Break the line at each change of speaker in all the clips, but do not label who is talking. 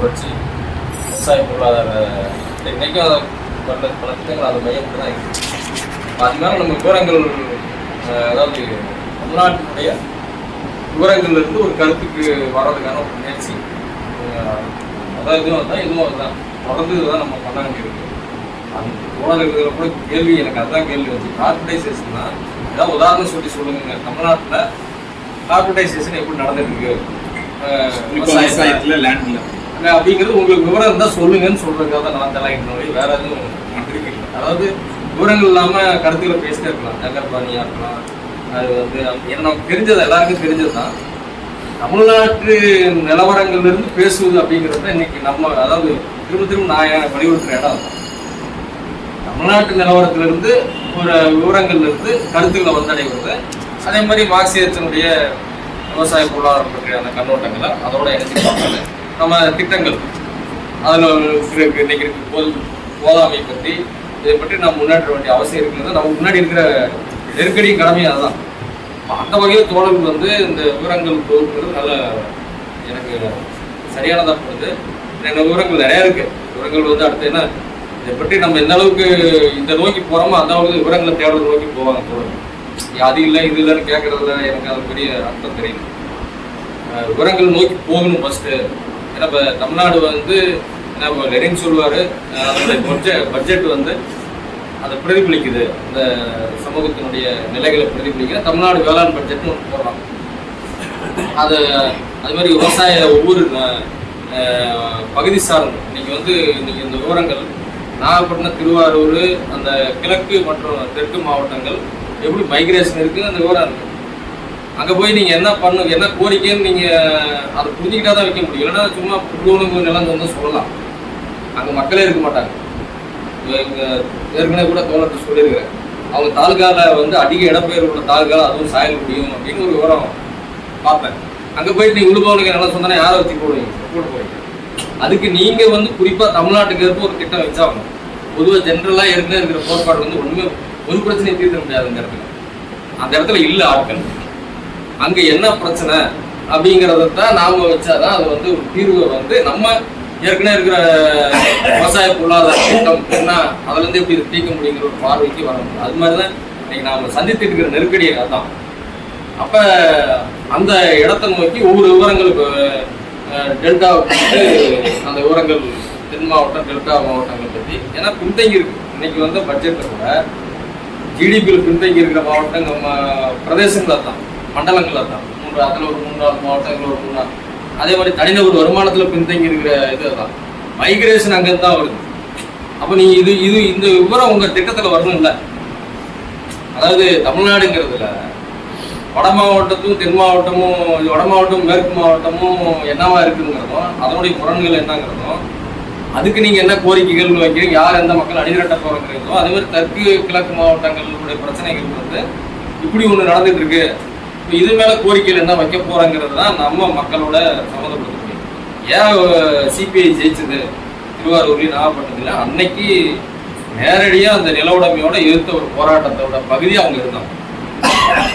புரட்சி விவசாய பொருளாதார இன்றைக்கும் அதை பல பல திட்டங்கள் அதை மையப்பட்டு தான் இருக்குது அதிகமாக நம்ம விவரங்கள் அதாவது தமிழ்நாட்டினுடைய விவரங்கள்லேருந்து ஒரு கருத்துக்கு வர்றதுக்கான ஒரு முயற்சி. அதாவது இதுவும் அதுதான் இதுவும் அதுதான். தொடர்ந்து இதுதான் நம்ம பண்ண வேண்டியிருக்கு. அந்த போனதுல கூட கேள்வி எனக்கு அதுதான் கேள்வி வந்து கார்பரேசேஷன்னா ஏதாவது உதாரணம் சொல்லி சொல்லுங்க. தமிழ்நாட்டில் கார்பரேசேஷன் எப்படி நடந்துருக்கு அஹ், அப்படிங்கிறது உங்களுக்கு விவரம் இருந்தால் சொல்லுங்கன்னு சொல்றதுக்காக தான் நான் நோய் வேற எதுவும் இருக்கு அதாவது விவரங்கள் இல்லாம கருத்துக்களை பேசிட்டே இருக்கலாம். நகர்பாணியாக இருக்கலாம். அது வந்து என்ன நமக்கு தெரிஞ்சது எல்லாருக்கும் தெரிஞ்சது தான். தமிழ்நாட்டு நிலவரங்கள்ல இருந்து பேசுவது அப்படிங்கிறது தான் இன்னைக்கு நம்ம அதாவது திரும்ப திரும்ப நான் வலியுறுத்துற இடம் தமிழ்நாட்டு நிலவரத்திலிருந்து ஒரு விவரங்கள்ல இருந்து கருத்துக்களை வந்தடைகிறது அதே மாதிரி மார்க்சியத்தினுடைய விவசாய பொருளாதாரம் அந்த கண்ணோட்டங்களை அதோட இணைச்சு பார்க்கல நம்ம திட்டங்கள். அதில் இன்னைக்கு இருக்கு. போதாமை பற்றி இதை பற்றி நம்ம முன்னேற்ற வேண்டிய அவசியம் இருக்கிறது. நம்ம முன்னாடி இருக்கிற நெருக்கடியும் கடமையும் அதுதான். அந்த வகையில் தோழர்கள் வந்து இந்த விவரங்கள் தொகுப்புங்கிறது நல்ல எனக்கு சரியானதாக போகுது. என்ன விவரங்கள் நிறையா இருக்கு. விவரங்கள் வந்து அடுத்து என்ன இதை பற்றி நம்ம எந்த அளவுக்கு இந்த நோக்கி போகிறோமோ அந்த அளவுக்கு விவரங்களை தேடுறது நோக்கி போவாங்க தோழர்கள். அது இல்லை இது இல்லைன்னு கேட்கறதுல எனக்கு அது பெரிய அர்த்தம் தெரியும் விவரங்கள் நோக்கி போகணும் ஃபஸ்ட்டு ஏன்னா இப்போ தமிழ்நாடு வந்து என்ன லெனின் சொல்லுவார் அதனுடைய பட்ஜெட் பட்ஜெட் வந்து அதை பிரதிபலிக்குது. அந்த சமூகத்தினுடைய நிலைகளை பிரதிபலிக்கிற தமிழ்நாடு வேளாண் பட்ஜெட்னு ஒன்று போடுறான் அது அது மாதிரி விவசாய ஒவ்வொரு பகுதி சார்ந்து. இன்னைக்கு வந்து இன்னைக்கு இந்த விவரங்கள் நாகப்பட்டினம் திருவாரூர் அந்த கிழக்கு மற்றும் தெற்கு மாவட்டங்கள் எப்படி மைக்ரேஷன் இருக்குது அந்த விவரம் இருக்குது அங்கே போய் நீங்கள் என்ன பண்ணு என்ன கோரிக்கைன்னு நீங்கள் அதை புரிஞ்சுக்கிட்டா தான் வைக்க முடியும். இல்லைன்னா சும்மா புதுவனுக்கு நிலம் வந்து சொல்லலாம். அங்கே மக்களே இருக்க மாட்டாங்க. ஏற்கனவே கூட தோழர்கிட்ட சொல்லியிருக்கிறேன். அவங்க தாலுகாவில் வந்து அதிக இடப்பெயர் உள்ள தாலுகாவில் அதுவும் சாயல் முடியும் அப்படின்னு ஒரு விவரம் பார்ப்பேன். அங்கே போயிட்டு நீங்கள் உழுபவனுக்கு நல்லா சொன்னா யாரை வச்சு போடுவீங்க? கூட போவீங்க அதுக்கு நீங்கள் வந்து குறிப்பாக தமிழ்நாட்டுக்கு ஏற்ப ஒரு திட்டம் வச்சாகணும். பொதுவாக ஜென்ரலாக ஏற்கனவே இருக்கிற கோட்பாடு வந்து ஒன்றுமே ஒரு பிரச்சனையை தீர்த்த முடியாது அந்த இடத்துல அந்த இடத்துல இல்லை ஆட்கள். அங்கே என்ன பிரச்சனை அப்படிங்கிறத தான் நாம வச்சாதான் அது வந்து ஒரு தீர்வை வந்து நம்ம ஏற்கனவே இருக்கிற விவசாய பொருளாதார திட்டம் என்ன அதுல இருந்து எப்படி தீர்க்க முடியுங்கிற ஒரு பார்வைக்கு வர முடியும். அது மாதிரி தான் இன்னைக்கு நாம சந்தித்து இருக்கிற நெருக்கடியை அதான் அப்ப அந்த இடத்தை நோக்கி ஒவ்வொரு விவரங்களுக்கு டெல்டா அந்த விவரங்கள் தென் மாவட்டம் டெல்டா மாவட்டங்கள் பற்றி ஏன்னா பின்தங்கி இருக்கு. இன்னைக்கு வந்து பட்ஜெட்டில் கூட ஜிடிபியில் பின்தங்கி இருக்கிற மாவட்டம் நம்ம பிரதேசங்கள் தான் மண்டலங்கள் தான் மூன்று அதில் ஒரு மூணு நாலு மாவட்டங்கள் ஒரு மூணு அதே மாதிரி தனிநபர் வருமானத்தில் பின்தங்கி இருக்கிற இது தான் மைக்ரேஷன் அங்கேருந்து தான் வருது. அப்போ நீ இது இது இந்த விவரம் உங்கள் திட்டத்தில் வரணும்ல. அதாவது தமிழ்நாடுங்கிறதுல வட மாவட்டத்தும் தென் மாவட்டமும் வட மாவட்டம் மேற்கு மாவட்டமும் என்னவா இருக்குங்கிறதும் அதனுடைய புறன்கள் என்னங்கிறதும் அதுக்கு நீங்கள் என்ன கோரிக்கைகள் வைக்கிறீங்க? யார் எந்த மக்கள் அணிதிரட்ட போறங்கிறதோ அதே மாதிரி தெற்கு கிழக்கு மாவட்டங்களுடைய பிரச்சனைகள் வந்து இப்படி ஒன்று நடந்துட்டு இருக்கு. இப்போ இது மேலே கோரிக்கையில் என்ன வைக்க போகிறாங்கிறது தான் நம்ம மக்களோட சம்மந்தப்படுத்த ஏன் சிபிஐ ஜெயிச்சது? திருவாரூர்லேயும் நாகப்பட்டினத்தில் அன்னைக்கு நேரடியாக அந்த நில உடைமையோட எதிர்த்த ஒரு போராட்டத்தோட பகுதி அவங்க இருந்தாங்க.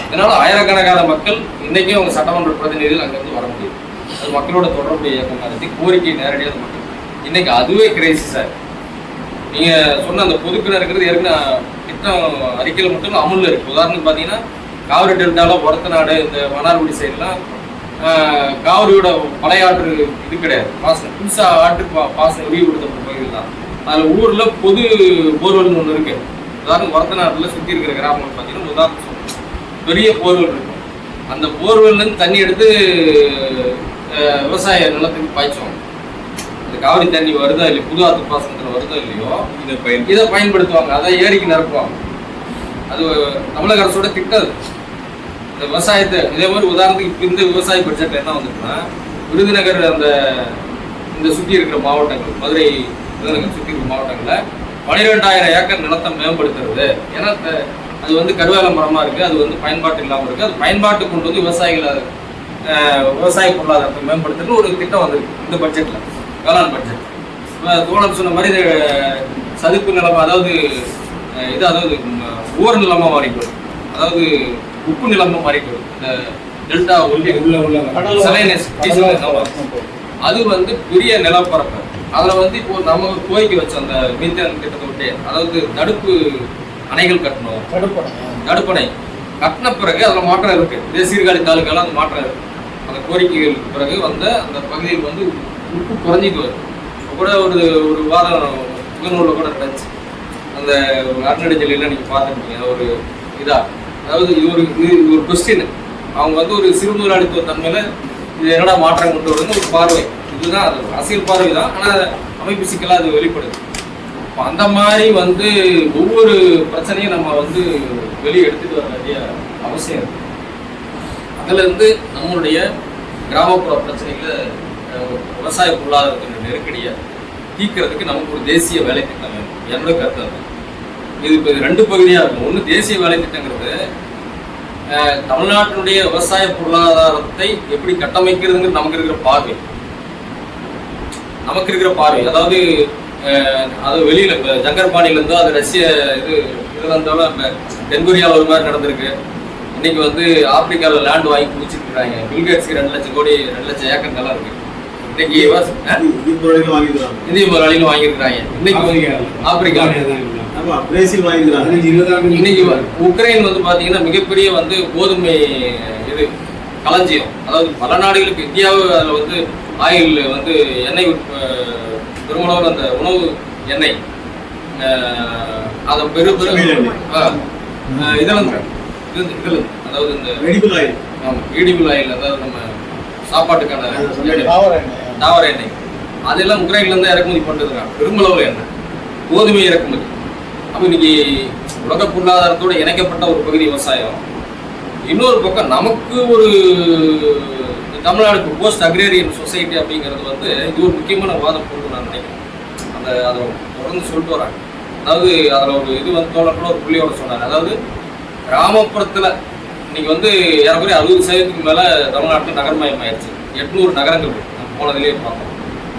இதனால ஆயிரக்கணக்கான மக்கள் இன்னைக்கும் அவங்க சட்டமன்ற பிரதிநிதிகள் அங்கேருந்து வர முடியும். அது மக்களோட தொடர்புடைய இயக்கம் நடத்தி கோரிக்கை நேரடியாக அது மக்கள் இன்னைக்கு அதுவே கிரைசிஸாக இருக்கு. நீங்கள் சொன்ன அந்த பொதுப்பினர் இருக்கிறது ஏற்கனவே திட்டம் அறிக்கையில் மட்டும் அமுல் இருக்குது உதாரணம் உதாரணத்துக்கு காவிரி டெல்டால ஒரத்தநாடு இந்த மன்னார்குடி சைடுலாம் காவிரியோட பழைய ஆற்று இது கிடையாது. பாசனம் புதுசா ஆற்று பா- பாசனம் விரிவு கொடுத்த பகுதிகள் தான். அதுல ஊர்ல பொது போர்வெல்னு ஒண்ணு இருக்கு. உதாரணம் ஒரத்தநாட்டுல சுத்தி இருக்கிற கிராமங்கள் பாத்தீங்கன்னா உதாரணம். பெரிய போர்வெல் இருக்கும். அந்த போர்வெல்ல இருந்து தண்ணி எடுத்து விவசாய நிலத்துக்கு பாய்ச்சுவாங்க. இந்த காவிரி தண்ணி வருதா இல்லையோ புது ஆத்து பாசனத்துல வருதா இல்லையோ
இதை பயன்
இதை பயன்படுத்துவாங்க. அதை ஏரிக்கு நிரப்புவாங்க. அது தமிழக அரசோட திட்டம். இந்த விவசாயத்தை இதே மாதிரி உதாரணத்துக்கு இப்போ இந்த விவசாய பட்ஜெட்டில் என்ன வந்துட்டுன்னா விருதுநகர் அந்த இந்த சுற்றி இருக்கிற மாவட்டங்கள் மதுரை விருதுநகர் சுற்றி இருக்கிற மாவட்டங்களில் பனிரெண்டாயிரம் ஏக்கர் நிலத்தை மேம்படுத்துறது. ஏன்னா இந்த- அது வந்து கருவேல மரமாக இருக்குது அது வந்து பயன்பாட்டு இல்லாமல் இருக்குது அது பயன்பாட்டு கொண்டு வந்து விவசாயிகளை விவசாய பொருளாதாரத்தை மேம்படுத்துறது ஒரு திட்டம் வந்திருக்கு இந்த பட்ஜெட்டில் வேளாண் பட்ஜெட் இப்ப தோழர் சொன்ன மாதிரி இது சதுப்பு நிலமாக அதாவது இது அதாவது ஊர் நிலமாக மாறி அதாவது உப்பு நிலமா மாறி போகுது இந்த டெல்டா உள்ளே
உள்ள உள்ள.
சலைனஸ். அது வந்து பெரிய நிலப்பரப்பு. அதில் வந்து இப்போ நம்ம கோரிக்கை வச்ச அந்த மீத்தேன் திட்டத்தை விட்டு அதாவது தடுப்பு அணைகள் கட்டணும்.
தடுப்பணை
கட்டின பிறகு அதில் மாற்றம் இருக்கு. இதே சீர்காழி தாலுக்கால அந்த மாற்றம் இருக்கு. அந்த கோரிக்கைகளுக்கு பிறகு வந்து அந்த பகுதியில் வந்து உப்பு குறைஞ்சிட்டு வருது. இப்ப கூட ஒரு ஒரு வாரம் முகநூலில் கூட நடந்துச்சு. அந்த அருணடிஞ்சலில் நீங்கள் பார்த்துருப்பீங்க. ஒரு இதா. அதாவது இது ஒரு இது ஒரு கொஸ்டின் அவங்க வந்து ஒரு சிறு முதலாளித்துவ தன்மையில இது என்னடா மாற்றம் கொண்டு வருதுன்னு ஒரு பார்வை. இதுதான் அது. அரசியல் பார்வை தான் ஆனால் அமைப்பு சிக்கலாக அது வெளிப்படுது. அந்த மாதிரி வந்து ஒவ்வொரு பிரச்சனையும் நம்ம வந்து வெளியே எடுத்துட்டு வர வேண்டிய அவசியம் இருக்கு. அதுலேருந்து நம்மளுடைய கிராமப்புற பிரச்சனைகளை விவசாய பொருளாதாரத்தின் நெருக்கடியை தீர்க்கறதுக்கு நமக்கு ஒரு தேசிய வேலை திட்டம் வேணும். என்னோட கருத்து இது இப்போ ரெண்டு பகுதியா இருக்கும். ஒன்று தேசிய வேலை திட்டங்கிறது தமிழ்நாட்டினுடைய விவசாய பொருளாதாரத்தை எப்படி கட்டமைக்கிறதுங்கிறது நமக்கு இருக்கிற பார்வை. நமக்கு இருக்கிற பார்வை. அதாவது அது வெளியில இப்போ ஜங்கர்பாணில இருந்தோ அது ரஷ்ய இது இதுல இருந்தாலும் இப்போ தென்கொரியாவில் ஒரு மாதிரி நடந்திருக்கு. இன்னைக்கு வந்து ஆப்பிரிக்காவில் லேண்ட் வாங்கி குடிச்சிட்டு இருக்காங்க பில்கேட்ஸ்க்கு ரெண்டு லட்சம் கோடி ரெண்டு லட்சம் ஏக்கர் நிலம் இருக்கு. இன்னைக்கு
இந்திய
முதலாளிகளும் வாங்கியிருக்கிறாங்க. இன்னைக்கு ஆப்பிரிக்கா
பிரேசில் வாங்கிக்கிறாங்க
இன்னைக்கு வ- உக்ரைன் வந்து பாத்தீங்கன்னா மிகப்பெரிய வந்து கோதுமை இது களஞ்சியம். அதாவது பல நாடுகளுக்கு இந்தியாவு அதில் வந்து ஆயில் வந்து எண்ணெய் பெருமளவில் அந்த உணவு எண்ணெய் அதை பெரு பெரு இதெல்லாம் இது இதுல அதாவது இந்த
மெடிக்கல் ஆயில்.
ஈடிபிள் ஆயில் அதாவது நம்ம சாப்பாட்டுக்கான.
தாவர எண்ணெய்.
தாவர எண்ணெய். அதெல்லாம் உக்ரைன்ல இருந்து இறக்குமதி பண்ணிருக்காங்க பெருமளவில் எண்ணெய். கோதுமை இறக்குமதி. அப்போ இன்னைக்கு உலக பொருளாதாரத்தோட இணைக்கப்பட்ட ஒரு பகுதி விவசாயம். இன்னொரு பக்கம் நமக்கு ஒரு தமிழ்நாடு போஸ்ட் அக்ரேரியன் சொசைட்டி அப்படிங்கிறது வந்து இது ஒரு முக்கியமான வாதம் பொருள் நான் நினைக்கிறேன். அந்த அதை தொடர்ந்து சொல்லிட்டு வராங்க. அதாவது அதில் ஒரு இது வந்து தோழர் கூட ஒரு புள்ளியோட சொன்னார் அதாவது கிராமப்புறத்தில் இன்னைக்கு வந்து ஏறக்குறைய அறுபது சதவீதத்துக்கு மேலே தமிழ்நாட்டில் நகர்மயம் ஆயிடுச்சு. எட்நூறு நகரங்கள் நம்ம போனதுலேயே பார்த்தோம்.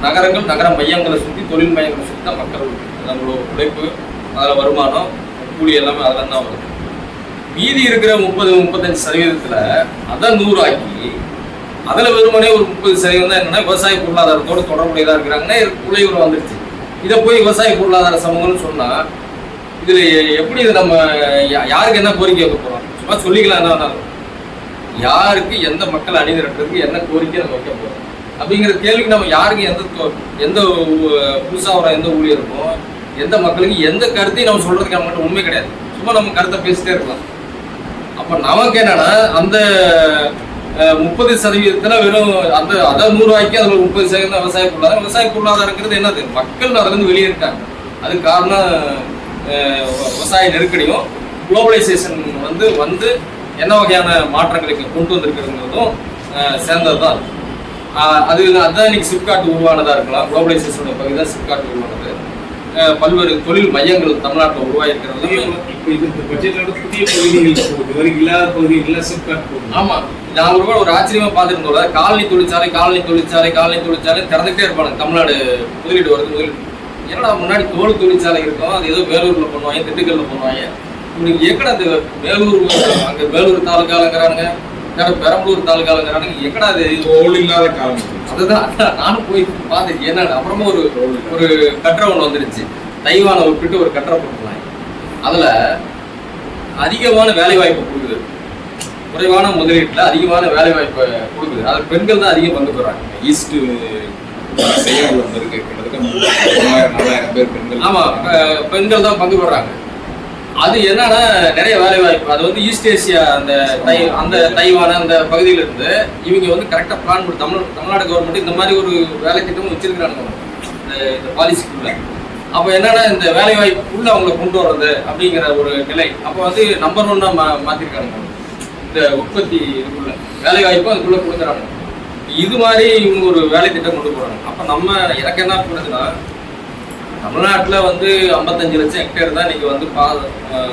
நகரங்கள் நகர மையங்களை சுற்றி தொழில் மையங்களை சுற்றி தான் மக்கள் நம்மளோட உழைப்பு. அதில் வருமானம் கூலி எல்லாமே அதில் தான் வரும். மீதி இருக்கிற முப்பது முப்பத்தஞ்சு சதவீதத்தில் அதை நூறாக்கி அதில் வெறுமனே ஒரு முப்பது சதவீதம் தான் என்னென்னா விவசாய பொருளாதாரத்தோட தொடர்புடையதாக இருக்கிறாங்கன்னா குலையூர் வந்துருச்சு. இதை போய் விவசாய பொருளாதார சமூகம்னு சொன்னால் இதில் எப்படி இது நம்ம யா- யாருக்கு என்ன கோரிக்கை வைக்க போகிறோம் சும்மா சொல்லிக்கலாம் என்ன யாருக்கு எந்த மக்கள் அணிதிரட்டுறதுக்கு என்ன கோரிக்கை நம்ம வைக்க போகிறோம் அப்படிங்கிற கேள்விக்கு நம்ம யாருக்கு எந்த எந்த புதுசாக வர எந்த ஊழியருக்கும் எந்த மக்களுக்கு எந்த கருத்தையும் நம்ம சொல்றதுக்கு நம்மகிட்ட உண்மை கிடையாது. சும்மா நம்ம கருத்தை பேசிட்டே இருக்கலாம். அப்ப நமக்கு என்னன்னா அந்த முப்பது சதவீதத்துல வெறும் அந்த அதை ரூபாய்க்கு அதில் முப்பது சதவீதம் விவசாய பொருளாதாரம் விவசாய பொருளாதாரங்கிறது என்னது? மக்கள் அதுலேருந்து வெளியே இருக்காங்க அது காரணம் விவசாய நெருக்கடியும் குளோபலைசேஷன் வந்து வந்து என்ன வகையான மாற்றங்களை கொண்டு வந்திருக்கிறதுங்கிறதும் சேர்ந்தது தான் அது அதுதான் இன்னைக்கு சிப்காட் உருவானதாக இருக்கலாம். குளோபலைசேஷனோட பகுதி தான் சிப்காட் உருவானது. பல்வேறு தொழில் மையங்கள் தமிழ்நாட்டில் உருவாயிருக்கிறது
இப்போ இது இந்த பட்ஜெட்டோட புதிய பகுதிகள் போகுது. சிப்காட்
நான் ஒரு ஒரு ஆச்சரியமா பார்த்துருந்தோம் காலனி தொழிற்சாலை காலனி தொழிற்சாலை காலனி தொழிற்சாலை திறந்துட்டே இருப்பாங்க. தமிழ்நாடு முதலீடு வருது முதலீடு. என்னடா முன்னாடி தோல் தொழிற்சாலை இருக்கும் அது ஏதோ வேலூர்ல பண்ணுவாங்க திண்டுக்கல்ல பண்ணுவாங்க. இன்னைக்கு எக்கடா அது வேலூர் அங்க வேலூர் தாலுக்காலங்கிறானுங்க வேற பெரம்பலூர் தாலுக்காலங்கிறானுங்க எக்கடா அது?
தோல் இல்லாத காலம்.
அதுதான் நானும் போய் பார்த்தேன். என்ன அப்புறமா ஒரு ஒரு கட்டுரை ஒன்று வந்துருச்சு. தைவானை ஒப்பிட்டு ஒரு கட்டுரை போட்டுருந்தாங்க அதுல அதிகமான வேலை வாய்ப்பு கொடுக்குது. குறைவான முதலீட்டுல அதிகமான வேலை வாய்ப்பு கொடுக்குது. அது பெண்கள் தான் அதிகம் பங்கு பெறாங்க.
ஈஸ்ட் செயல் ஒன்று இருக்கு கிட்டத்தட்ட மூவாயிரம் நாலாயிரம் பேர் பெண்கள்.
ஆமா அஹ் பெண்கள் தான் பங்கு பெறாங்க. அது என்னன்னா நிறைய வேலை வாய்ப்பு. அது வந்து ஈஸ்ட் ஏசியா அந்த தை அந்த தைவான அந்த பகுதியில இருந்து இவங்க வந்து கரெக்டா பிளான் பண்ணி தமிழ் தமிழ்நாடு கவர்மெண்ட் இந்த மாதிரி ஒரு வேலை திட்டமும் வச்சிருக்கிறாங்க. இந்த இந்த பாலிசிக்குள்ள அப்போ என்னன்னா இந்த வேலை வாய்ப்புக்குள்ள அவங்கள கொண்டு வர்றது அப்படிங்கிற ஒரு நிலை. அப்போ வந்து நம்பர் ஒன்னா மா மாத்திருக்காங்க. இந்த உற்பத்தி இதுக்குள்ள. வேலை வாய்ப்பும் அதுக்குள்ள கொடுக்குறாங்க. இது மாதிரி இவங்க ஒரு வேலை திட்டம் கொண்டு போறாங்க. அப்ப நம்ம எனக்கு என்ன பண்ணுதுன்னா தமிழ்நாட்டில் வந்து ஐம்பத்தஞ்சு லட்சம் ஹெக்டேர் தான் இன்றைக்கி வந்து பா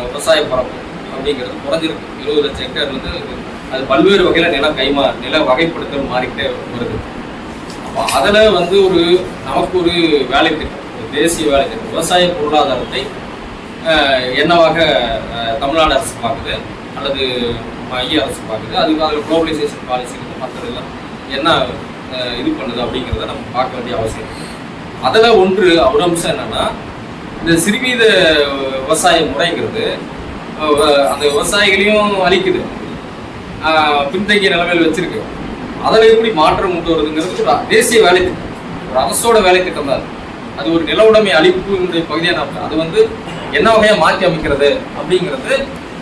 விவசாய பரப்பு அப்படிங்கிறது குறைஞ்சிருக்கு. இருபது லட்சம் ஹெக்டேர் வந்து அது பல்வேறு வகையில் நில கைமா நில வகைப்படுத்தல் மாறிக்கிட்டே வருது. அப்போ அதில் வந்து ஒரு நமக்கு ஒரு வேலை திட்டம் ஒரு தேசிய வேலை திட்டம் விவசாய பொருளாதாரத்தை என்னவாக தமிழ்நாடு அரசு பார்க்குது அல்லது மைய அரசு பார்க்குது அதுக்கு அதில் குளோபலைசேஷன் பாலிசி மற்றதெல்லாம் என்ன இது பண்ணுது அப்படிங்கிறத நம்ம பார்க்க வேண்டிய அவசியம் இருக்குது அதில் ஒன்று ஒரு அம்சம் என்னன்னா இந்த சிறுவீத விவசாய முறைங்கிறது அந்த விவசாயிகளையும் அழிக்குது. பின்தங்கிய நிலைமையில் வச்சிருக்கு. அதில் எப்படி மாற்றம் கொண்டு வருதுங்கிறது ஒரு தேசிய வேலை திட்டம். ஒரு அரசோட வேலை திட்டம் தான் அது. ஒரு நில உடைமை அழிப்புடைய பகுதியாக நான் அது வந்து என்ன வகையாக மாற்றி அமைக்கிறது அப்படிங்கிறது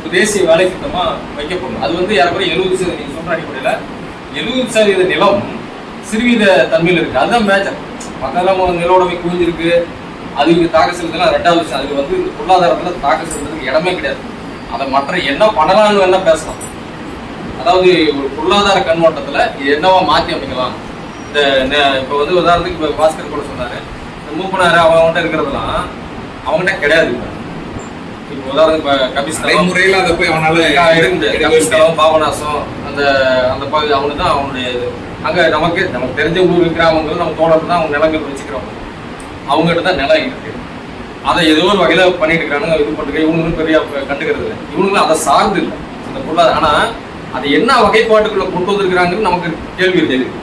ஒரு தேசிய வேலை திட்டமாக வைக்கப்படும் அது வந்து ஏறக்குறைய எழுபது சதவீதம் நீங்க சொல்ற அடிப்படையில் எழுபது சதவீத நிலம் சிறுவீத தன்மையில் இருக்குது அதுதான் மேஜர் மற்றெல்லாம் நில உடைமை குவிஞ்சிருக்கு அதுக்கு தாக்க செலுத்தினா ரெண்டாவது விஷயம் அதுக்கு வந்து இந்த பொருளாதாரத்துல தாக்க செலுத்துறதுக்கு இடமே கிடையாது. அதை மற்ற என்ன பண்ணலாம்னு வேணால் பேசலாம். அதாவது ஒரு பொருளாதார கண்ணோட்டத்தில் என்னவா மாற்றி அமைக்கலாம். இந்த இப்போ வந்து உதாரணத்துக்கு இப்போ பாஸ்கர் கூட சொன்னார். இந்த மூப்பனாரு அவங்ககிட்ட இருக்கிறதெல்லாம் அவங்ககிட்ட கிடையாது.
நடைமுறையில அதை போய் அவனால.
கபிஸ்தலம் பாபநாசம் அந்த அந்த பகுதி அவங்க தான் அவனுடைய இது. அங்க நமக்கு நமக்கு தெரிஞ்ச ஊர் நம்ம தோட்டத்தில் தான் அவங்க நிலங்கள் வச்சுக்கிறோம் அவங்ககிட்ட தான் நிலம் இருக்கு. அதை ஏதோ ஒரு வகையில பண்ணிட்டு இருக்கானுங்க இது பண்ணிட்டு இவங்களும் பெரிய கண்டுக்கிறது இல்லை. இவங்களும் அதை சார்ந்து இல்லை. அந்த பொருளாதார ஆனா அது என்ன வகைப்பாட்டுக்குள்ள கொண்டு வந்திருக்கிறாங்கன்னு நமக்கு கேள்வி தெரியுது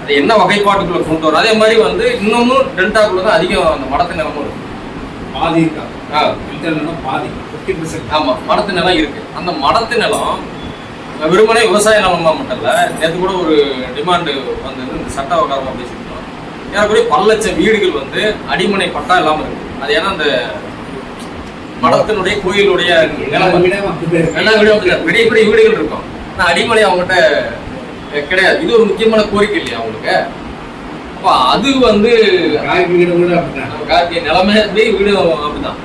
அது என்ன வகைப்பாட்டுக்குள்ள கொண்டு வரும் அதே மாதிரி வந்து இன்னொன்னும் டெல்டாக்குள்ள தான் அதிகம் அந்த மடத்து நிலமும் இருக்கு.
பாதி இருக்கா?
ஆ,
ஃபில்டர்னா பாதி ஃபிஃப்டி பர்சன்ட்
ஆமா மடத்து நிலம் இருக்கு. அந்த மடத்து நிலம் வெறுமனே விவசாய நிலமா மட்டும் இல்ல நேற்று கூட ஒரு டிமாண்டு வந்தது இந்த சட்ட விவகாரமா பேசியிருந்தோம். ஏறக்குறைய பல லட்சம் வீடுகள் வந்து அடிமனை பட்டா இல்லாம இருக்கு. அது ஏன்னா அந்த மடத்தினுடைய கோயிலுடைய நிலம். எல்லா வீடும். பெரிய பெரிய வீடுகள் இருக்கும். ஆனா அடிமனை அவங்ககிட்ட கிடையாது. இது ஒரு முக்கியமான கோரிக்கை இல்லையா அவங்களுக்கு? அப்ப அது வந்து கார்த்திகை நிலைமை வீடு அப்படிதான்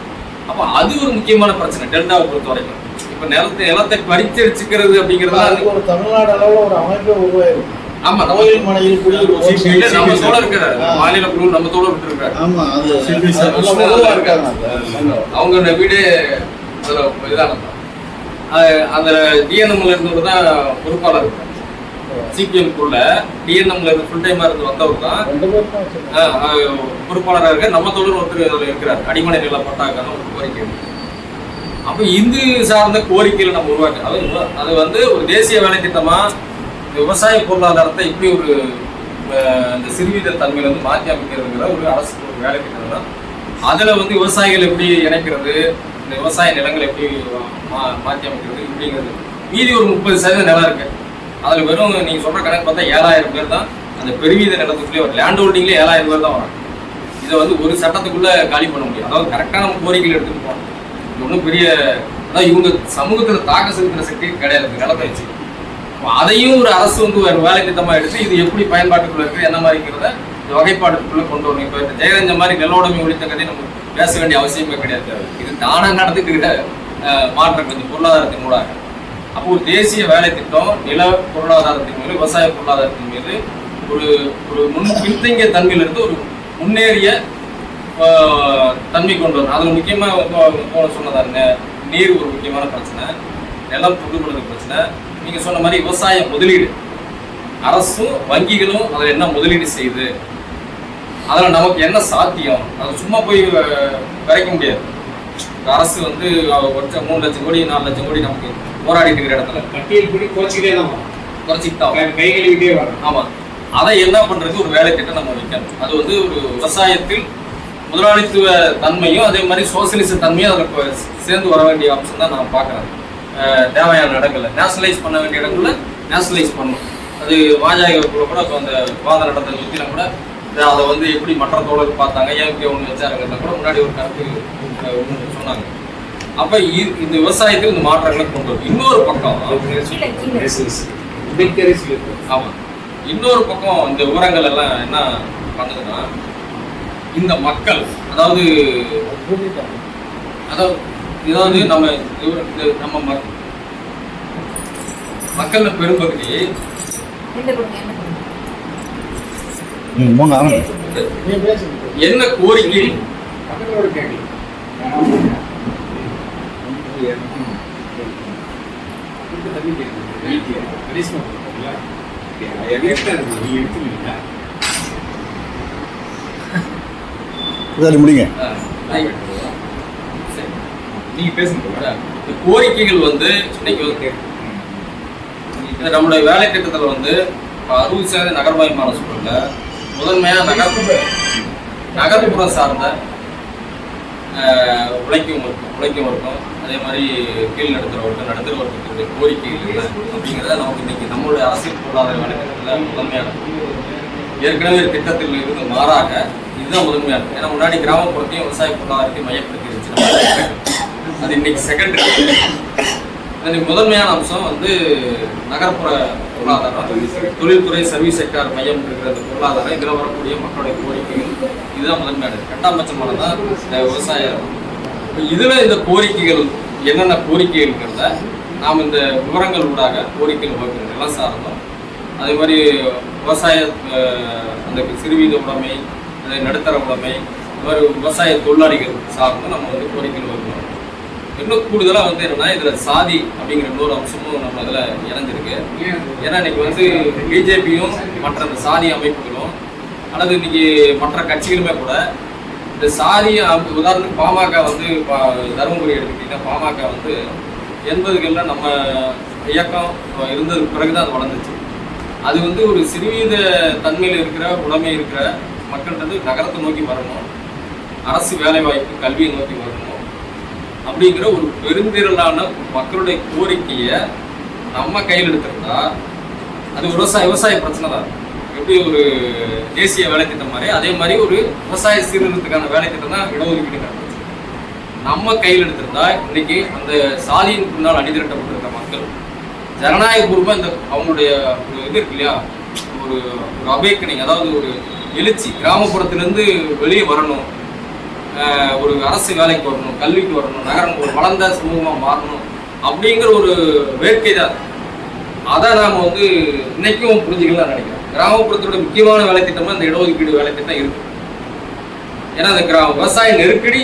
அப்ப அது ஒரு முக்கியமான பிரச்சனை டெல்டாவை பொறுத்த வரைக்கும் இப்ப நிலத்தை நிலத்தை பறிச்சடிச்சுக்கிறது அப்படிங்கிறது
அதுக்கு ஒரு தமிழ்நாடு அளவுல ஒரு அமைப்பே உருவாயிருக்கு.
ஆமா நம்ம
கோயில் மனையில்
நம்ம இருக்கிறார் மாநில குழு நம்ம தோழர் விட்டு இருக்காரு
ஆமா அது இருக்காங்க
அவங்க வீடு அந்த டிஎன்எம்ல இருந்தவர் தான் பொறுப்பாளர் இருக்கார். சிபிஎம் குள்ள டிஎன்எம்ல இருந்து ஃபுல் டைமா இருந்து வந்தவர் தான். பொறுப்பாளராக இருக்க நம்ம தோழர் ஒருத்தர் அதுல இருக்கிறார். அடிமனை நில பட்டாக்கான ஒரு கோரிக்கை. அப்ப இந்து சார்ந்த கோரிக்கைகளை நம்ம உருவாக்க அது அது வந்து ஒரு தேசிய வேலை திட்டமா விவசாய பொருளாதாரத்தை இப்படி ஒரு இந்த சிறுவீத தன்மையில வந்து மாற்றி அமைக்கிறதுங்கிற ஒரு அரசு ஒரு வேலை திட்டம் தான். அதுல வந்து விவசாயிகள் எப்படி இணைக்கிறது இந்த விவசாய நிலங்களை எப்படி மா- மாற்றி அமைக்கிறது இப்படிங்கிறது. மீதி ஒரு முப்பது சதவீதம் நிலம் இருக்கு. அதில் வெறும் நீங்கள் சொல்கிற கணக்கு பார்த்தா ஏழாயிரம் பேர் தான் அந்த பெருவீத நிலத்துக்குள்ளே ஒரு லேண்ட் ஹோல்டிங்லேயே ஏழாயிரம் பேர் தான் வராங்க இதை வந்து ஒரு சட்டத்துக்குள்ளே காலி பண்ண முடியும் அதாவது கரெக்டான நம்ம கோரிக்கைகள் எடுத்துகிட்டு போகணும். இது ஒன்றும் பெரிய அதாவது இவங்க சமூகத்தில் தாக்க செலுத்துகிற சக்தி கிடையாது. நிலப்பயிற்சி நிலத்தை வச்சு. அதையும் ஒரு அரசு வந்து ஒரு வேலை திட்டமாக எடுத்து இது எப்படி பயன்பாட்டுக்குள்ள இருக்குது என்ன மாதிரிங்கிறத இந்த வகைப்பாட்டுக்குள்ளே கொண்டு வரணும். இப்போ இந்த ஜெயரஞ்ச மாதிரி நிலோடமை ஒழித்த கதை நம்ம பேச வேண்டிய அவசியமே கிடையாது. இது தானாக நடந்துட்டு மாற்றம். கொஞ்சம் பொருளாதாரத்தின் மூடாக அப்போ ஒரு தேசிய வேலை திட்டம் நில பொருளாதாரத்தின் மீது விவசாய பொருளாதாரத்தின் மீது ஒரு ஒரு முன் பின்தங்கிய தன்மையிலிருந்து ஒரு முன்னேறிய தன்மை கொண்டு வரணும் அதில் முக்கியமாக சொன்னதா என்ன நீர் ஒரு முக்கியமான பிரச்சனை நிலம் புதுப்படுறது பிரச்சனை. நீங்கள் சொன்ன மாதிரி விவசாய முதலீடு. அரசும் வங்கிகளும் அதில் என்ன முதலீடு செய்யுது? அதில் நமக்கு என்ன சாத்தியம்? அதை சும்மா போய் அஹ், விரைக்க முடியாது. அரசு வந்து ஒரு கொஞ்சம் மூணு லட்சம் கோடி நாலு லட்சம் கோடி நமக்கு போராடிட்டு இருக்கிற இடத்துல.
பட்டியல் படி கோச்சிக்கிட்டே தான்.
குறைச்சிட்டு தான்
கை- கழுவிட்டே வரும்.
ஆமா. அதை என்ன பண்றதுக்கு ஒரு வேலை திட்டம் நம்ம வைக்கணும். அது வந்து ஒரு விவசாயத்தில் முதலாளித்துவ தன்மையும் அதே மாதிரி சோசியலிச தன்மையும் அதில் சேர்ந்து வர வேண்டிய அம்சம் தான் நான் பார்க்குறேன். தேவையான இடங்கள்ல. நேஷனலைஸ் பண்ண வேண்டிய இடங்கள்ல நேஷனலைஸ் பண்ணணும். அது பாஜக கூட கூட இப்ப அந்த வாத நடந்த சுத்திலும் கூட அதை வந்து எப்படி மற்ற தோழர் பார்த்தாங்க ஏன் ஒன்று வச்சாருங்கிறத கூட முன்னாடி ஒரு கருத்து சொன்னாங்க. அப்ப இந்த விவசாயத்தில் இந்த மாற்றங்களை கொண்டு வரும் இன்னொரு பக்கம். ஆமா இன்னொரு பக்கம் இந்த விவரங்கள் எல்லாம் என்ன பண்ணுதுன்னா இந்த மக்கள் அதாவது. அதாவது இதாவது நம்ம நம்ம மக்- மக்கள் பெரும்பகுதி
என்ன கொடுங்க என்ன கொடுங்க
ம், போங்க, வாங்க. நீ பேசுங்க.
என்ன கோரிக்கை
பக்கத்தோட கேட்கல. இந்த தண்ணி கேட்குது. வீட்டுல கரிஷ்மா கொடுத்தாங்களா? வீட்டுல இருக்கு. நீங்க எடுத்துக்கீங்களா?
சரி, முடிங்க
அஹ், சரி.
நீங்க பேசுங்க
இந்த கோரிக்கைகள் வந்து இன்னைக்கு வந்து நம்மளுடைய வேலை திட்டத்தில் வந்து அறுபது சதவீத நகர்மயமான சூழல்ல முதன்மையாக நகர்ப்புற நகர்ப்புறம் சார்ந்த உழைக்கும் உழைக்கும் இருக்கும் அதே மாதிரி கீழ் நடத்துகிறவர்கள் வர்க்கம் கோரிக்கைகள் என்ன அப்படிங்கிறத நமக்கு இன்னைக்கு நம்மளுடைய அரசியல் பொருளாதார வழக்கத்தில் முதன்மையானது ஏற்கனவே திட்டத்தில் இருந்து மாறாக இதுதான் முதன்மையானது ஏன்னா முன்னாடி கிராமப்புறத்தையும் விவசாய பொருளாதாரத்தையும் மையப்படுத்தி இருந்துச்சு அது இன்னைக்கு செகண்டரி இன்னைக்கு முதன்மையான அம்சம் வந்து நகர்ப்புற பொருளாதாரம். தொழில்துறை சர்வீஸ் செக்டார் மையம் இருக்கிற அந்த பொருளாதாரம். இதில் வரக்கூடிய மக்களுடைய கோரிக்கைகள் இதுதான் முதன்மையானது ரெண்டாம் பட்சமானது தான் விவசாயம் இதில் இந்த கோரிக்கைகள் என்னென்ன கோரிக்கைகள்ங்கிறத நாம் இந்த விவரங்கள் ஊடாக கோரிக்கைகள் வகுக்கிற நிலம் சார்ந்தோம். அதே மாதிரி விவசாய அந்த சிறுவீத உடைமை அதே நடுத்தர உடைமை இது மாதிரி விவசாய தொழிலாளிகள் சார்ந்து நம்ம வந்து கோரிக்கைகள் வகுக்கிறோம். இன்னும் கூடுதலாக வந்து என்னன்னா இதில் சாதி அப்படிங்கிற இன்னொரு அம்சமும் நம்ம இதில் இணைஞ்சிருக்கு. ஏன்னா இன்னைக்கு வந்து பிஜேபியும் மற்ற அந்த சாதி அமைப்புகளும் அல்லது இன்னைக்கு மற்ற கட்சிகளுமே கூட இந்த சாரி உதாரணத்துக்கு பாமக வந்து பா- தருமபுரி எடுத்துக்கிட்டீங்கன்னா பாமக வந்து எண்பதுகளில் நம்ம இயக்கம் இருந்ததுக்கு பிறகுதான் அது வளர்ந்துச்சு. அது வந்து ஒரு சிறுவீத தன்மையில் இருக்கிற உடமை இருக்கிற மக்கள்கிட்ட நகரத்தை நோக்கி வரணும். அரசு வேலைவாய்ப்பு கல்வியை நோக்கி வரணும். அப்படிங்கிற ஒரு பெருந்திரளான மக்களுடைய கோரிக்கையை நம்ம கையில் எடுத்திருந்தா அது விவசாய விவசாய பிரச்சனை தான். எப்படி ஒரு தேசிய வேலை திட்டம் மாதிரி அதே மாதிரி ஒரு விவசாய சீர்திருத்தத்துக்கான வேலை திட்டம் தான் இடஒதுக்கீடு நம்ம கையில் எடுத்திருந்தா இன்னைக்கு அந்த சாதியின் பின்னால் அணிதிரட்டப்பட்டிருக்க மக்கள் ஜனநாயகபூர்வமாக இந்த அவங்களுடைய ஒரு இது இருக்கு இல்லையா? ஒரு ஒரு அபேக்கனிங் அதாவது ஒரு எழுச்சி கிராமப்புறத்துலேருந்து வெளியே வரணும். ஒரு அரசு வேலைக்கு வரணும் கல்விக்கு வரணும் நகரம் ஒரு வளர்ந்த சமூகமாக மாறணும் அப்படிங்கிற ஒரு வேட்கை தான். அதை நாம் வந்து இன்னைக்கும் புரிஞ்சுக்கலாம் நினைக்கிறேன். கிராமப்புறத்தோட முக்கியமான வேலைத்திட்டமாக திட்டமா இந்த இடஒதுக்கீடு வேலைத்திட்டம் இருக்கு ஏன்னா அந்த கிரா விவசாய நெருக்கடி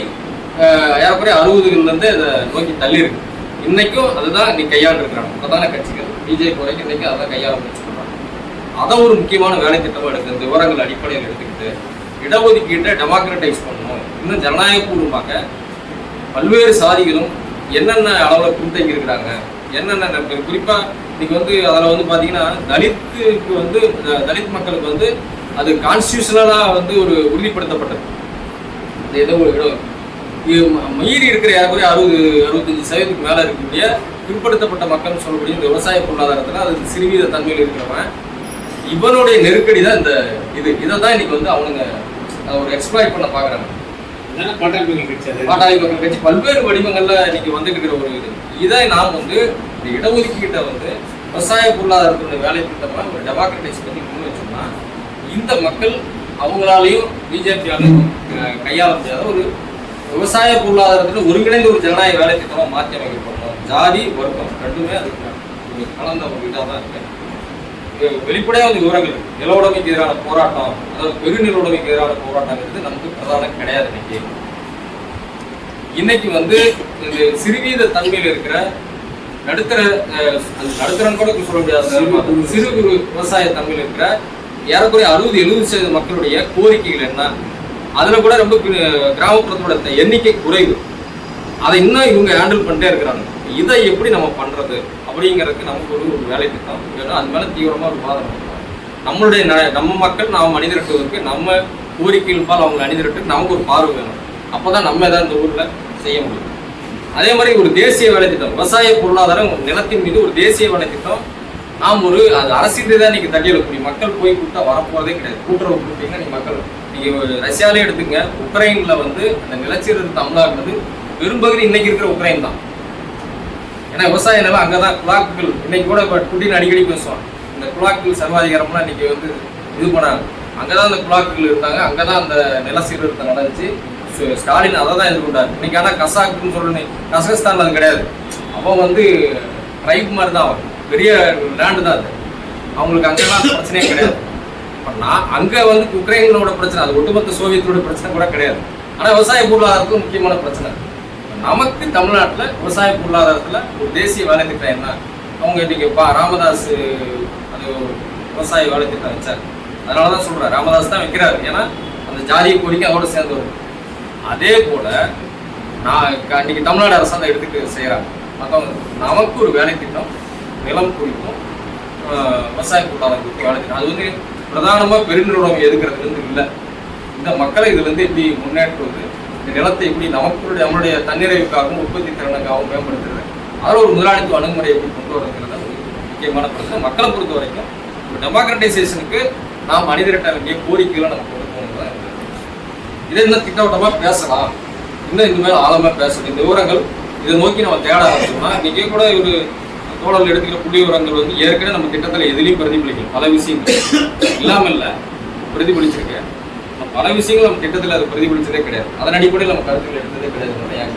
ஏறக்குறைய அறுபதுகள்ல அதை நோக்கி தள்ளி இருக்கு இன்னைக்கும் அதுதான் இன்னைக்கு கையாண்டுருக்கிறாங்க. பிரதான கட்சிகள் பிஜேபி வரைக்கும் இன்னைக்கு அதான் கையாள முயற்சி அதை ஒரு முக்கியமான வேலைத்திட்டமாக எடுத்து இந்த விவரங்கள் அடிப்படையில் எடுத்துக்கிட்டு இடஒதுக்கீட்டை டெமோக்ரட்டைஸ் பண்ணணும். இன்னும் ஜனநாயகபூர்வமாக பல்வேறு சாதிகளும் என்னென்ன அளவில் பின்தங்கி இருக்கிறாங்க என்னென்ன நடக்குது குறிப்பாக இன்னைக்கு வந்து அதில் வந்து பார்த்தீங்கன்னா தலித்துக்கு வந்து தலித் மக்களுக்கு வந்து அது கான்ஸ்டியூஷனலாக வந்து ஒரு உறுதிப்படுத்தப்பட்டது. இந்த ஏதோ ஒரு இடம் இது ம- மீறி இருக்கிற ஏறக்குறைய அறுபது அறுபத்தஞ்சு சதவீதத்துக்கு மேலே இருக்கக்கூடிய பிற்படுத்தப்பட்ட மக்கள்னு சொல்லக்கூடிய இந்த விவசாய பொருளாதாரத்தில் அது சிறுவீத தன்மையில் இருக்கிறவன் இவனுடைய நெருக்கடி தான் இந்த இது. இதை தான் இன்னைக்கு வந்து அவனுங்க ஒரு எக்ஸ்ப்ளாய்ட் பண்ண பார்க்குறாங்க
பாட்டாளி மக்கள் கட்சி அது.
பாட்டாளி பல்வேறு வடிவங்கள்ல இன்னைக்கு வந்துகிட்டு ஒரு இது. இதை நாம் வந்து இந்த இடஒதுக்கீட்டை வந்து விவசாய பொருளாதாரத்தினுடைய வேலை திட்டமா ஒரு டெமோக்ரட்டைஸ் பண்ணி முன் வச்சோம்னா இந்த மக்கள் அவங்களாலையும் பிஜேபியாலையும் கையாள முடியாத ஒரு விவசாய பொருளாதாரத்தில் ஒருங்கிணைந்த ஒரு ஜனநாயக வேலை திட்டமாக மாற்றி அமைக்கப்படணும். ஜாதி வர்க்கம் ரெண்டுமே அதுக்கு கலந்த ஒரு இதாக தான் இருக்கு. வெளிப்படையாக வந்து விவரங்கள். நில உடைமைக்கு எதிரான போராட்டம் அதாவது பெருநில உடைமைக்கு எதிரான போராட்டங்கிறது நமக்கு பிரதான கிடையாது இன்னைக்கு இன்னைக்கு வந்து இந்த சிறுவீத தன்மையில் இருக்கிற நடுத்தர நடுத்தரன் கூட சொல்ல முடியாது. சிறு- குறு. விவசாய தன்மையில் இருக்கிற ஏறக்குறைய அறுபது எழுபது சதவீத மக்களுடைய கோரிக்கைகள் என்ன? அதுல கூட ரொம்ப கிராமப்புறத்தோட எண்ணிக்கை குறைவு. அதை இன்னும் இவங்க ஹேண்டில் பண்ணிட்டே இருக்கிறாங்க. இதை எப்படி நம்ம பண்றது? அப்படிங்கிறதுக்கு நமக்கு ஒரு ஒரு வேலை திட்டம் வேணும் அது மேலே தீவிரமாக ஒரு வாதம் நம்மளுடைய ந- நம்ம மக்கள் நாம் அணிதிரட்டுவதற்கு நம்ம கோரிக்கைகள் பால் அவங்க அணிதிரட்டு நமக்கு ஒரு பார்வை வேணும். அப்போ தான் நம்ம ஏதாவது இந்த ஊரில் செய்ய முடியும். அதே மாதிரி ஒரு தேசிய வேலை திட்டம் விவசாய பொருளாதாரம் நிலத்தின் மீது ஒரு தேசிய வேலை திட்டம் நாம் ஒரு அது அரசியல் தான் நீங்க தட்டி எழுப்பக்கூடிய மக்கள் போய் கூட்டா வரப்போகிறதே கிடையாது. கூட்டுறவு கூட்டிங்கன்னா நீங்கள் மக்கள் நீங்கள் ரஷ்யாலே எடுத்துங்க உக்ரைனில் வந்து அந்த நிலச்சீரத்தை அமலாக்குனது பெரும்பகுதி இன்னைக்கு இருக்கிற உக்ரைன் தான். ஏன்னா விவசாய நிலம் அங்கதான் பில் இன்னைக்கு கூட இப்போ புட்டின் அடிக்கடி பேசுவான் இந்த குலாக்குகள் சர்வாதிகாரம்லாம் இன்னைக்கு வந்து இது பண்ணாங்க. அங்கே தான் அந்த குலாக்குகள் இருந்தாங்க. அங்கே தான் அந்த நில சீர்திருத்தம் நடந்துச்சு ஸ்டாலின் அதை தான் எதிர்கொண்டார். இன்னைக்கு ஆனால் கசாக்குன்னு சொல்லணும் கசகஸ்தான்ல அது கிடையாது. அவன் வந்து ட்ரைப் மாதிரி தான் அவன். பெரிய லேண்டு தான் அது. அவங்களுக்கு அங்கெல்லாம் அந்த பிரச்சனையே கிடையாது. நான் அங்கே வந்து உக்ரைனோட பிரச்சனை அது ஒட்டுமொத்த சோவியத்தோட பிரச்சனை கூட கிடையாது. ஆனால் விவசாய பொருளாதாரத்துக்கு முக்கியமான பிரச்சனை. நமக்கு தமிழ்நாட்டில் விவசாய பொருளாதாரத்தில் ஒரு தேசிய வேலை திட்டம் என்ன? அவங்க இன்றைக்கி பா ராமதாஸ் அது ஒரு விவசாய வேலை திட்டம் வச்சார். அதனாலதான் சொல்கிறேன் ராமதாஸ் தான் வைக்கிறார். ஏன்னா அந்த ஜாதிய கோரிக்கை அவரோட சேர்ந்து வரும் அதே போல் நான் அன்றைக்கி தமிழ்நாடு அரசாங்கம் எடுத்துக்க செய்கிறாங்க மற்றவங்க நமக்கு ஒரு வேலை திட்டம் நிலம் குறித்தும் விவசாய விவசாய கூட்டாளர்களுக்கு வேலை திட்டம். அது வந்து பிரதானமாக பெருநிறுவனம் எதுக்கிறதுலேருந்து வந்து இல்லை. இந்த மக்களை இதுலேருந்து எப்படி முன்னேற்றுவது இந்த நிலத்தை எப்படி நமக்குடைய நம்மளுடைய தன்னிறைவுக்காகவும் உற்பத்தி திறனுக்காகவும் மேம்படுத்துறது. அதில் ஒரு முதலாளித்துவ அணுகுமுறை எப்படி கொண்டு வரதுங்கிறது முக்கியமான பிரச்சனை மக்களை பொறுத்த வரைக்கும் ஒரு டெமோக்ரட்டைசேஷனுக்கு நாம் மனிதர்கிட்ட வேண்டிய கோரிக்கைகளை நம்ம கொடுக்கணும் இதை இன்னும் திட்டவட்டமாக பேசலாம். இன்னும் இந்த மேலே ஆழமாக பேசணும். இந்த விவரங்கள் இதை நோக்கி நம்ம தேட ஆரம்பிச்சோம்னா இன்றைக்கே கூட ஒரு தோழர்கள் எடுத்துக்கிற புள்ளி விவரங்கள் வந்து ஏற்கனவே நம்ம திட்டத்தில் எதுலேயும் பிரதிபலிக்கும் பல விஷயங்கள். இல்லாமல் இல்லை பிரதிபலிச்சிருக்கேன் பல விஷயங்கள் நம்ம திட்டத்தில் அது பிரதிபலிச்சதே கிடையாது. அதன் அடிப்படையில் நம்ம கருத்துக்கள் எடுத்ததே கிடையாது